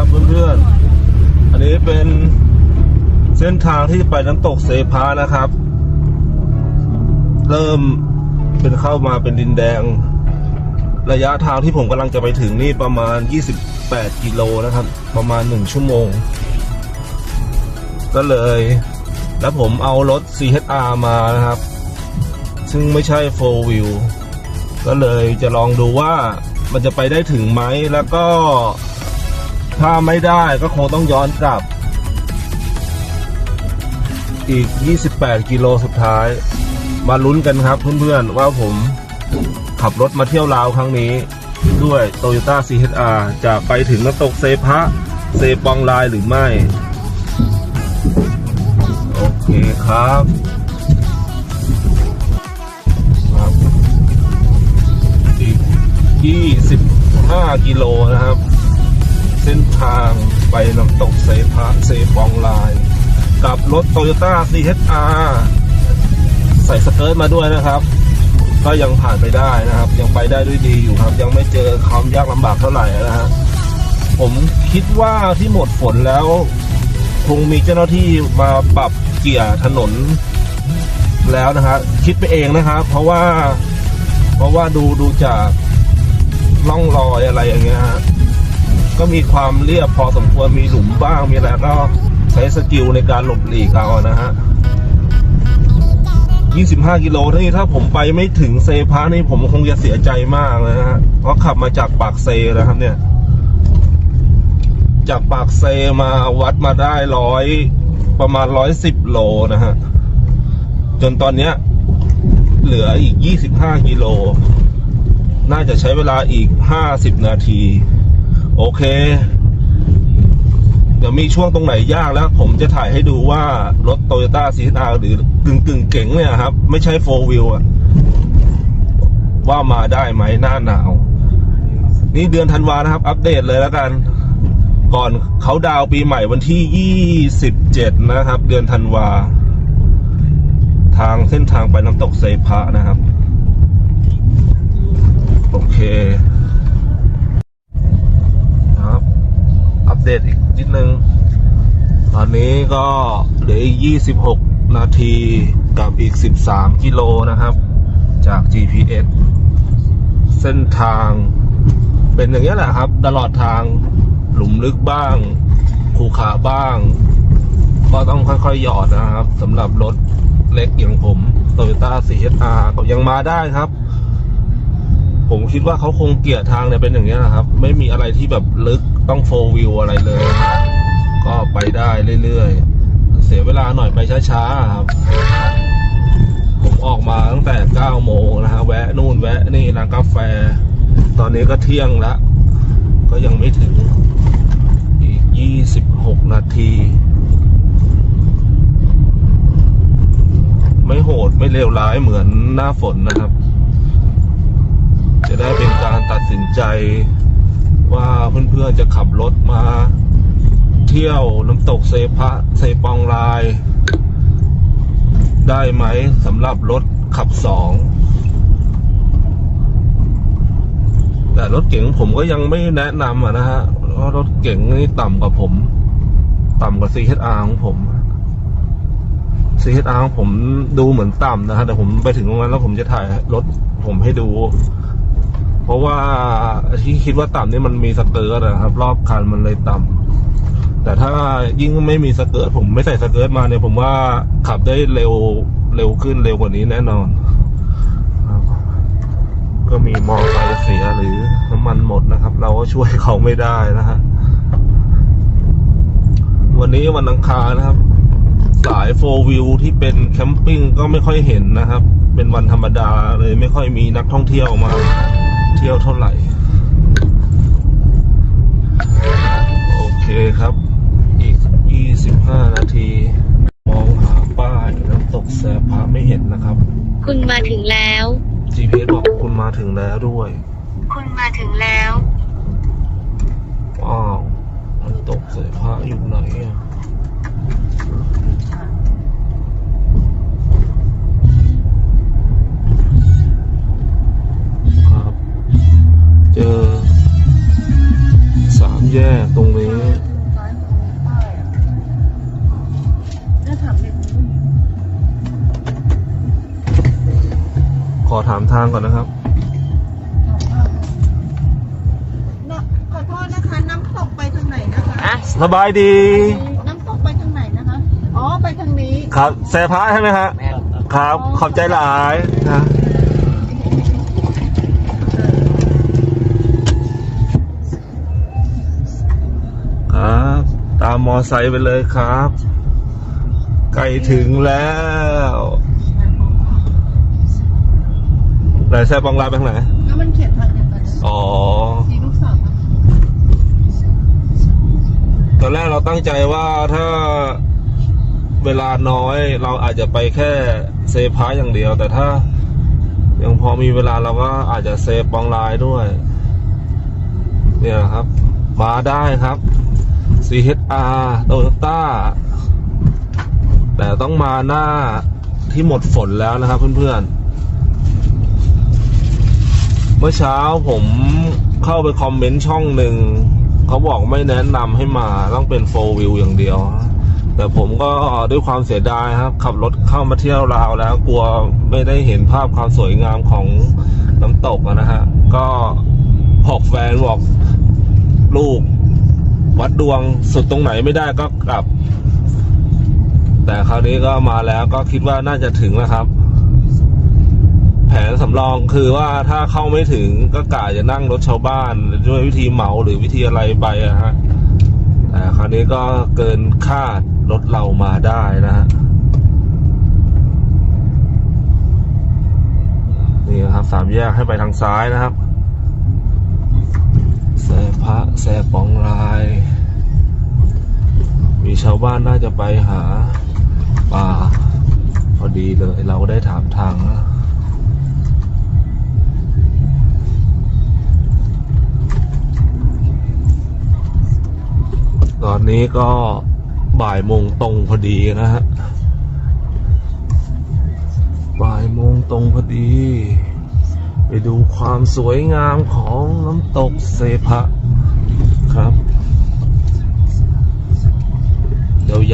ครับเพื่อนๆ อันนี้เป็นเส้นทางที่ไปน้ำตกเซพานะครับ เริ่มเป็นเข้ามาเป็นดินแดง ระยะทางที่ผมกำลังจะไปถึงนี่ประมาณ 28 กิโลนะครับ ประมาณ 1 ชั่วโมง ก็เลย แล้วผมเอารถ CHR มานะครับ ซึ่งไม่ใช่ 4 wheel ก็เลยจะลองดูว่ามันจะไปได้ถึงไหมแล้วก็ ถ้าไม่ได้ก็คงต้องย้อนกลับ อีก 28 กิโลสุดท้าย มาลุ้นกันครับเพื่อนๆว่าผมขับรถมาเที่ยวลาวครั้งนี้ด้วย Toyota CHR จะไปถึงน้ำตกเซพะ เซปองลายหรือไม่ โอเคครับครับ อีก 25 กิโลนะครับ เส้นทางไปน้ำตกเซพะเซปองลาย กับรถ Toyota CHR ใส่สเกิร์ตมาด้วยนะครับ ก็ยังผ่านไปได้นะครับ ยังไปได้ด้วยดีอยู่ครับ ยังไม่เจอความยากลำบากเท่าไหร่นะฮะผมคิดว่าที่หมดฝนแล้ว คงมีเจ้าหน้าที่มาปรับเกียร์ถนนแล้วนะครับคิดไปเองนะครับ เพราะว่า เพราะว่าดูดูจากร่องรอยอะไรอย่างเงี้ยฮะ ก็มีความเรียบพอสมควรมีหลุมบ้างมีอะไรก็ใช้สกิลในการหลบหลีกเอานะฮะ 25 กิโลนี่ถ้าผมไปไม่ถึงเซพานี่ผมคงจะเสียใจมากนะฮะ เพราะขับมาจากปากเซนะครับเนี่ย จากปากเซมาวัดมาได้ร้อยประมาณร้อยสิบโลนะฮะ จนตอนเนี้ยเหลืออีก 25 กิโล น่าจะใช้เวลาอีก 50 นาที โอเค เดี๋ยวมีช่วงตรงไหนยากแล้ว ผมจะถ่ายให้ดูว่ารถโตโยต้าซีอาหรือกึ่งกึ่งเก๋งเนี่ยครับ ไม่ใช่โฟวิลอะว่ามาได้ไหมหน้าหนาว นี่เดือนธันวานะครับ อัปเดตเลยแล้วกัน ก่อนเขาดาวปีใหม่วันที่ 27 นะครับ เดือนธันวา ทางเส้นทางไปน้ำตกเซพะนะครับ โอเค ครับ อัป เดตอีกนิดนึง ตอนนี้ก็เหลืออีก 26 นาทีกับอีก 13 กิโลนะครับ จาก GPS เส้นทางเป็นอย่างนี้แหละครับ ตลอดทางหลุมลึกบ้างขูขาบ้าง ก็ต้องค่อยๆ หยอดนะครับสำหรับรถเล็กอย่างผม Toyota CHR ก็ยังมาได้ครับ ผมคิดว่าเขาคงเกลียร์ทางเนี่ยเป็นอย่างนี้นะครับ ไม่มีอะไรที่แบบลึก ต้องโฟล์วิวอะไรเลย ก็ไปได้เรื่อยๆ เสียเวลาหน่อยไปช้าๆครับ ผมออกมาตั้งแต่ 9 โมงนะฮะแวะนู่นแวะนี่ร้านกาแฟ ตอนนี้ก็เที่ยงแล้ว ก็ยังไม่ถึง อีก 26 นาทีไม่โหดไม่เลวร้ายเหมือนหน้าฝนนะครับ จะได้เป็นการตัดสินใจ ว่าเพื่อนๆจะขับรถมา เที่ยวน้ำตกเซพะเซปองลาย ได้ไหมสำหรับรถขับสองแต่รถเก๋งผมก็ยังไม่แนะนำอะนะฮะเพราะรถเก๋งนี่ต่ำกว่าผม ต่ำกว่า CHR ของผม CHR ของผมดูเหมือนต่ำนะฮะแต่ผมไปถึงตรงนั้นแล้วผมจะถ่ายรถผมให้ดู ราะว่าที่คิดว่าต่ำนี่มันมีสเกิร์ตนะครับ รอบคันมันเลยต่ำแต่ถ้ายิ่งไม่มีสเกิร์ตผมไม่ใส่สเกิร์ตมาเนี่ย ผมว่าขับได้เร็วเร็วขึ้นเร็วกว่านี้แน่นอน ก็มีมอไซค์เสียหรือน้ำมันหมดนะครับ เราก็ช่วยเขาไม่ได้นะฮะวันนี้วันอังคารนะครับ สายโฟวิวที่เป็นแคมปิ้งก็ไม่ค่อยเห็นนะครับ เป็นวันธรรมดาเลยไม่ค่อยมีนักท่องเที่ยวมา เที่ยวเท่าไหร่ โอเคครับ อีก 25 นาที มองหาป้ายน้ำตกแสบพระไม่เห็นนะครับ คุณมาถึงแล้ว GPS บอกคุณมาถึงแล้วด้วย คุณมาถึงแล้วว้าวน้ำตกแสบพระอยู่ไหนอะ เจอสามแยกตรงนี้ขอถามทางก่อนนะครับ ขอโทษนะคะ น้ำตกไปทางไหนนะคะ สบายดี น้ำตกไปทางไหนนะคะ อ๋อ ไปทางนี้ ครับแซ่พายใช่ไหมฮะ ครับ ขอบใจหลายนะ มมอไซค์ไปเลยครับใกล้ถึงแล้วไหนแซ่บองลาไปทางไหนแล้วมันเขียนทางเดียวกันนะอ๋อ สีลูกศรนะตอนแรกเราตั้งใจว่าถ้าเวลาน้อยเราอาจจะไปแค่เซฟพาร์ทอย่างเดียว แต่ถ้ายังพอมีเวลาเราก็อาจจะเซฟบองไลน์ด้วย เนี่ยครับ มาได้ครับ CHR Toyota แต่ต้องมาหน้าที่หมดฝนแล้วนะครับเพื่อนๆ เมื่อเช้าผมเข้าไปคอมเมนต์ช่องหนึ่ง เขาบอกไม่แนะนำให้มาต้องเป็นโฟวิวอย่างเดียว แต่ผมก็ด้วยความเสียดายครับ ขับรถเข้ามาเที่ยวลาวแล้วกลัวไม่ได้เห็นภาพความสวยงามของน้ำตกนะฮะ ก็หอกแฟนบอกลูก วัดดวงสุดตรงไหนไม่ได้ก็กลับ แต่คราวนี้ก็มาแล้วก็คิดว่าน่าจะถึงแล้วครับ แผนสำรองคือว่าถ้าเข้าไม่ถึงก็กะจะนั่งรถชาวบ้านด้วยวิธีเหมาหรือวิธีอะไรไปอะฮะแต่คราวนี้ก็เกินคาดรถเรามาได้นะฮะนี่นะครับสามแยกให้ไปทางซ้ายนะครับ พระแสปองลาย มีชาวบ้านน่าจะไปหาป่าพอดีเลยเราได้ถามทางนะตอนนี้ก็บ่ายโมงตรงพอดีนะฮะบ่ายโมงตรงพอดี ไปดูความสวยงามของน้ำตกเซพะครับ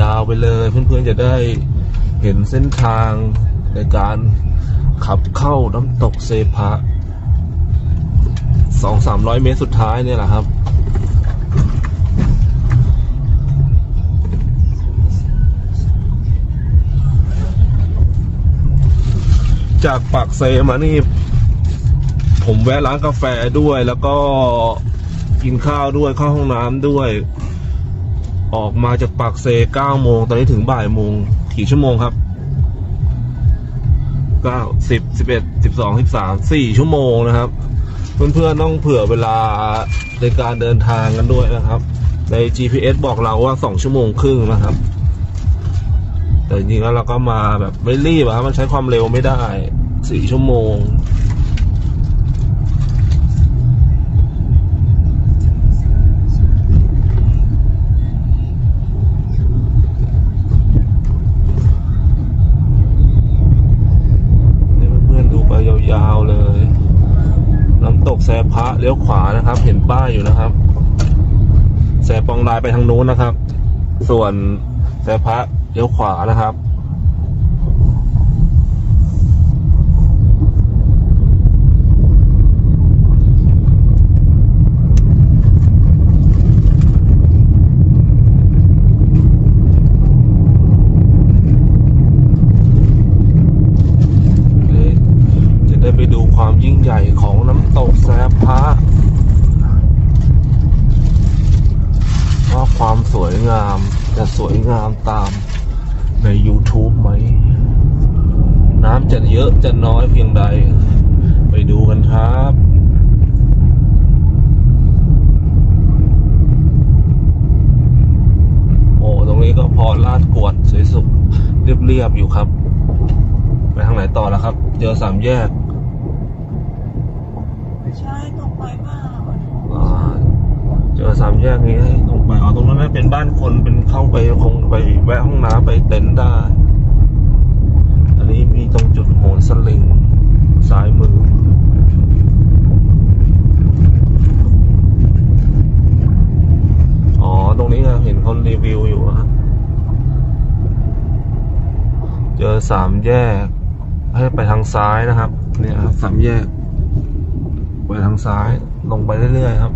ยาวๆไปเลย เพื่อนๆจะได้เห็นเส้นทางในการขับเข้าน้ำตกเซพะสองสามร้อยเมตรสุดท้ายเนี่ยแหละครับจากปากเซมานี่ ผมแวะร้านกาแฟด้วย แล้วก็กินข้าวด้วยเข้าห้องน้ำด้วย ออกมาจากปากเซเก้าโมงตอนนี้ถึงบ่ายโมงกี่ชั่วโมงครับเก้าสิบสิบเอ็ดสิบสองสิบสามสี่ชั่วโมงนะครับ เพื่อนๆต้องเผื่อเวลาในการเดินทางกันด้วยนะครับ ใน GPS บอกเราว่าสองชั่วโมงครึ่งนะครับ แต่จริงๆแล้วเราก็มาแบบไม่รีบอะมันใช้ความเร็วไม่ได้สี่ชั่วโมง นี่เพื่อนๆดูไปยาวๆเลย น้ำตกแส พระเลี้ยวขวานะครับ เห็นป้ายอยู่นะครับ แสปองลายไปทางนู้นนะครับ ส่วนแสพระเลี้ยวขวานะครับ จะได้ไปดูความยิ่งใหญ่ของน้ำตกแสบพระว่าค วามสวยงามจะสวยงามตามใน YouTube ไหม น้ำจะเยอะจะน้อยเพียงใด ไปดูกันครับโอ้ตรงนี้ก็พอลาดกวดสวยสุดเรียบๆอยู่ครับ ไปทางไหนต่อแล้วครับ เจอสามแยกใช่ตรงไปเปล่าอ่าเจอสามแยกนี้ให้ตรงไป อ๋อตรงนั้นน่าเป็นบ้านคนเป็นเข้าไปคงไปแวะห้องน้ำไปเต็นท์ได้ อันนี้มีตรงจุดโหนสลิงซ้ายมืออ๋อตรงนี้อะเห็นคนรีวิวอยู่อะเจอสามแยก ให้ไปทางซ้ายนะครับ เนี่ยครับสามแยก ไปทางซ้ายลงไปเรื่อยๆครับ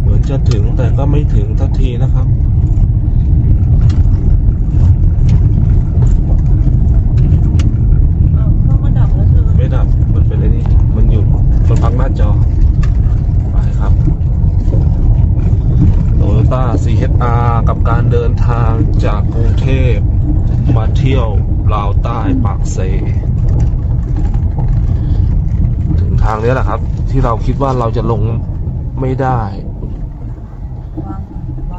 เหมือนจะถึง แต่ก็ไม่ถึงทักทีนะครับอ้าวเข้ามาดับแล้วเธอไม่ดับมันเป็นอะไรนี่มันหยุดมันพักหน้าจอ ไปครับโตโยต้า CHR กับการเดินทางจากกรุงเทพมาเที่ยวลาวใต้ปากเซถึงทางนี้แหละครับ ที่เราคิดว่าเราจะลงไม่ได้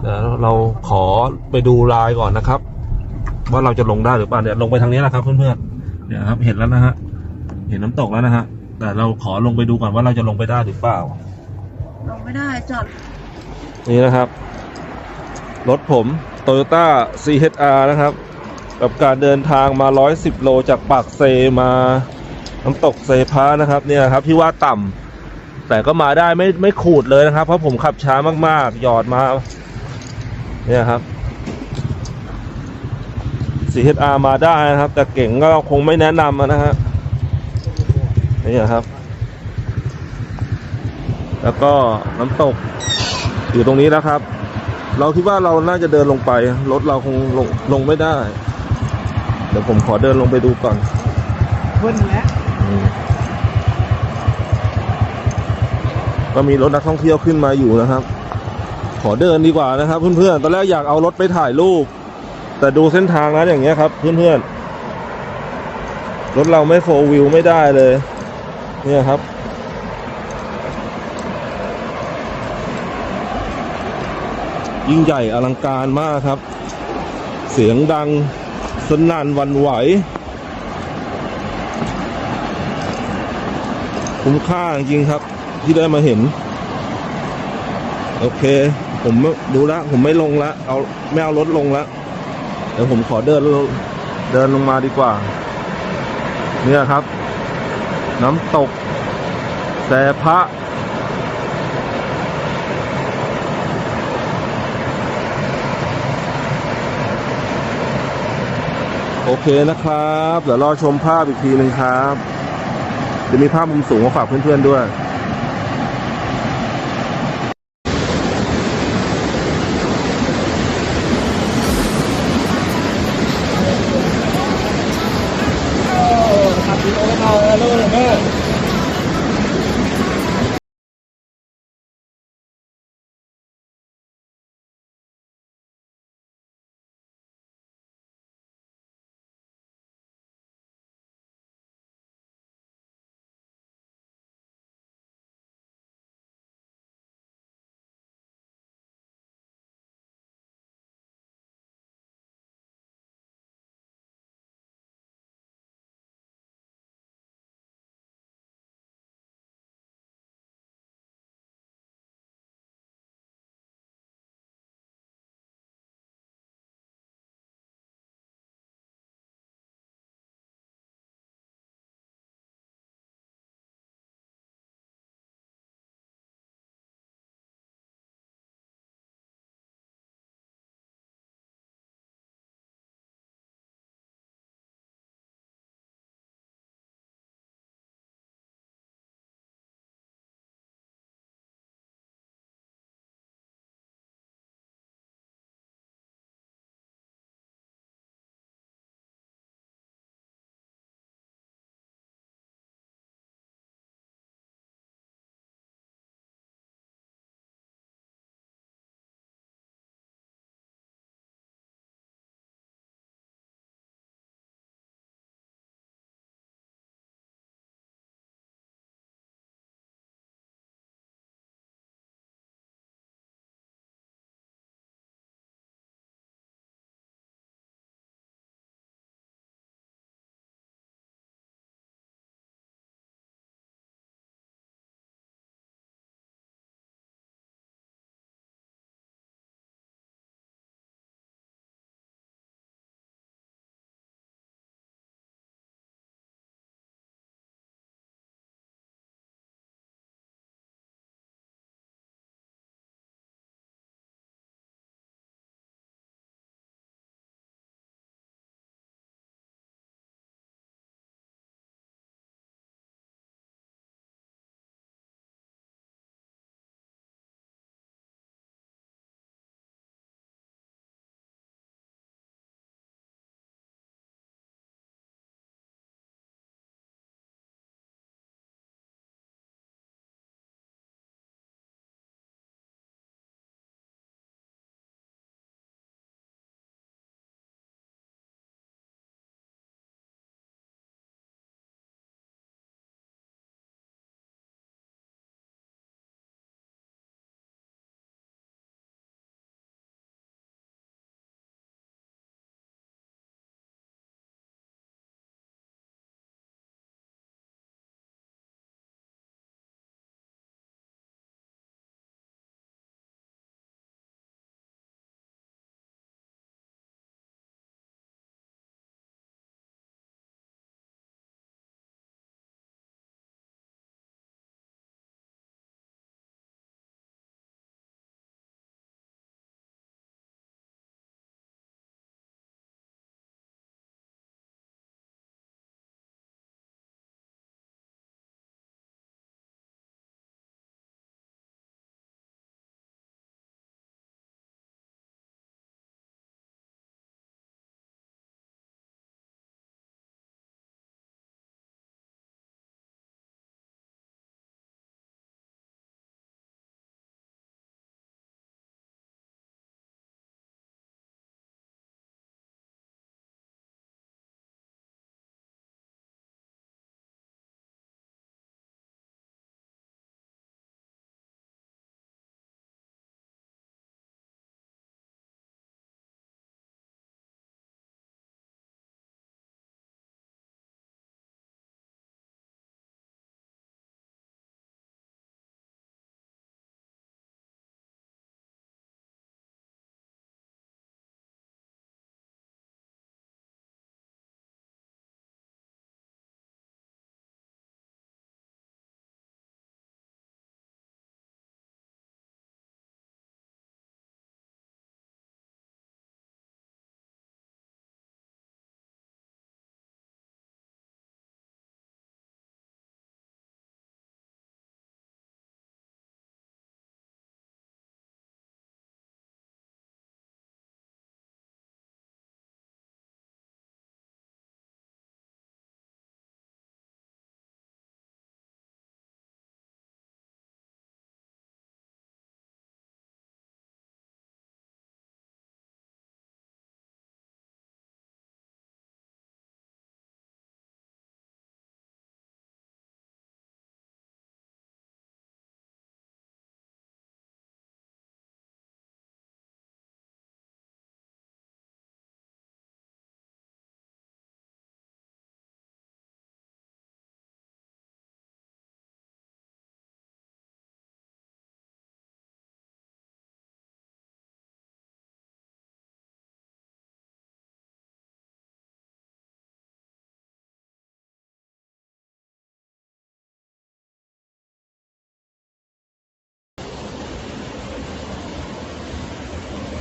เดี๋ยวเราขอไปดูลายก่อนนะครับ ว่าเราจะลงได้หรือเปล่าเนี่ยลงไปทางนี้แหละครับเพื่อนๆเนี่ยครับเห็นแล้วนะฮะเห็นน้ำตกแล้วนะฮะแต่เราขอลงไปดูก่อนว่าเราจะลงไปได้หรือเปล่า ลงไม่ได้จอดนี่นะครับ รถผม Toyota CHR นะครับ กับการเดินทางมา 110 โลจากปากเซมาน้ำตกเซพานะครับเนี่ยครับที่ว่าต่ำแต่ก็มาได้ไม่ไม่ขูดเลยนะครับ เพราะผมขับช้ามากๆ หยอดมา เนี่ยครับ CHR มาได้นะครับ แต่เก่งก็คงไม่แนะนำนะฮะนี่ครับ แล้วก็น้ำตกอยู่ตรงนี้แล้วครับ เราคิดว่าเราน่าจะเดินลงไป รถเราคงลงลงไม่ได้ เดี๋ยวผมขอเดินลงไปดูก่อนเบิ้ลแล้วอืมก็มีรถนักท่องเที่ยวขึ้นมาอยู่นะครับ ขอเดินดีกว่านะครับ เพื่อนๆ ตอนแรกอยากเอารถไปถ่ายรูป แต่ดูเส้นทางแล้วอย่างเงี้ยครับ เพื่อนๆ รถเราไม่โฟวิวไม่ได้เลย เนี่ยครับ ยิ่งใหญ่อลังการมากครับ เสียงดังสนั่นวันไหว คุ้มค่าจริงๆครับที่ได้มาเห็น โอเค ผมดูแลวผมไม่ลงละ เอาไม่เอารถลงละ เดี๋ยวผมขอเดินลงเดินลงมาดีกว่า เนี่ยครับ น้ำตก แสพระโอเคนะครับ เดี๋ยวรอชมภาพอีกทีหนึ่งครับ จะมีภาพมุมสูงมาฝากเพื่อนๆด้วย